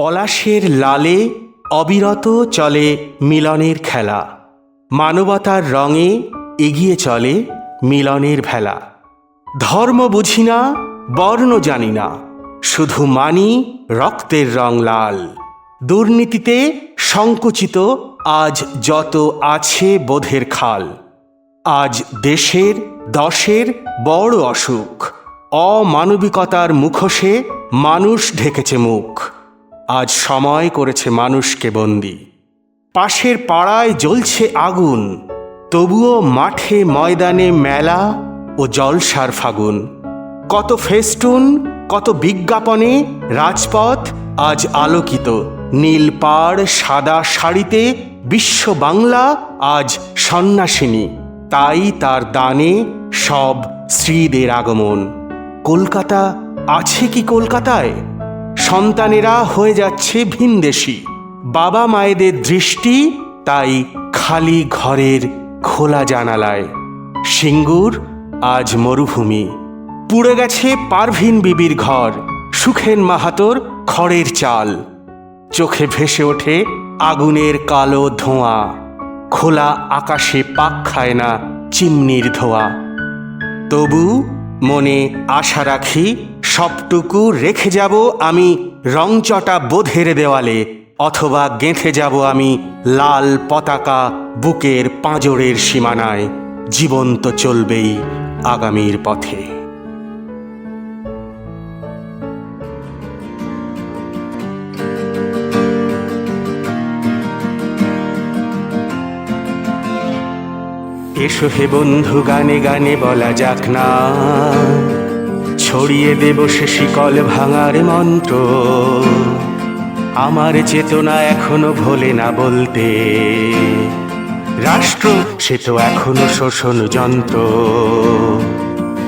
পলাশের লালে অবিরত চলে মিলনের খেলা। মানবতার রঙে এগিয়ে চলে মিলনের ভেলা। ধর্ম বুঝি না, বর্ণ জানি না, শুধু মানি রক্তের রং লাল। দুর্নীতিতে সংকুচিত আজ যত আছে বোধের খাল। আজ দেশের দশের বড় অসুখ। অমানবিকতার মুখোশে মানুষ ঢেকেছে মুখ। আজ সময় করেছে মানুষকে বন্দি। পাশের পাড়ায় জ্বলছে আগুন, তবুও মাঠে ময়দানে মেলা ও জলসার ফাগুন। কত ফেস্টুন, কত বিজ্ঞাপনে রাজপথ আজ আলোকিত। নীল পাড়, সাদা শাড়িতে বিশ্ব বাংলা আজ সন্ন্যাসিনী। তাই তার দানে সব শ্রীদের আগমন। কলকাতা আছে কি কলকাতায়? সন্তানেরা হয়ে যাচ্ছে ভিনদেশি। বাবা মায়েদের দৃষ্টি তাই খালি ঘরের খোলা জানালায়। সিঙ্গুর আজ মরুভূমি। পুড়ে গেছে পারভিন বিবির ঘর। সুখেন মাহাতোর খড়ের চাল। চোখে ভেসে ওঠে আগুনের কালো ধোঁয়া। খোলা আকাশে পাক খায় না চিমনির ধোয়া। তবু মনে আশা রাখি সবটুকু রেখে যাব আমি রংচটা বোধের দেওয়ালে, অথবা গেঁথে যাব আমি লাল পতাকা বুকের পাঁজরের সীমানায়। জীবন তো চলবেই আগামীর পথে। এসো হে বন্ধু, গানে গানে বলা যাক না। ছড়িয়ে দেব সে শিকল ভাঙার মন্ত্র। আমার চেতনা এখনও ভোলে না বলতে। রাষ্ট্র, সে তো এখনও শোষণ যন্ত্র।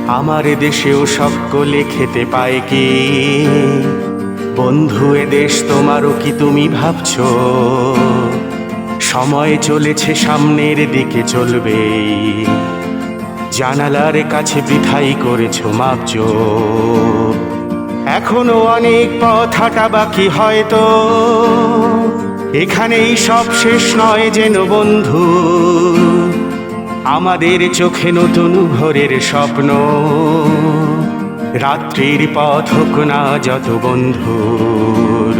আমার দেশেও সকলে খেতে পায় কি? বন্ধু, এ দেশ তোমারও কি তুমি ভাবছ? সময় চলেছে, সামনের দিকে চলবে। জানালার কাছে বৃথাই করেছ মাপজ এখনও অনেক পথ হাঁটা বাকি হয়তো। এখানেই সব শেষ নয় যেন বন্ধু। আমাদের চোখে নতুন ভোরের স্বপ্ন। রাত্রির পথ হোক না যত বন্ধুর।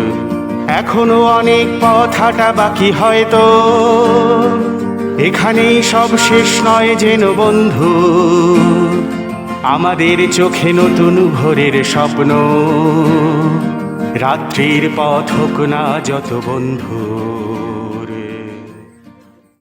এখনও অনেক পথ হাঁটা বাকি হয়তো। এখানেই সব শেষ নয় যেন বন্ধু। আমাদের চোখে নতুন ভোরের স্বপ্ন। রাত্রির পথ হোক না যত বন্ধু।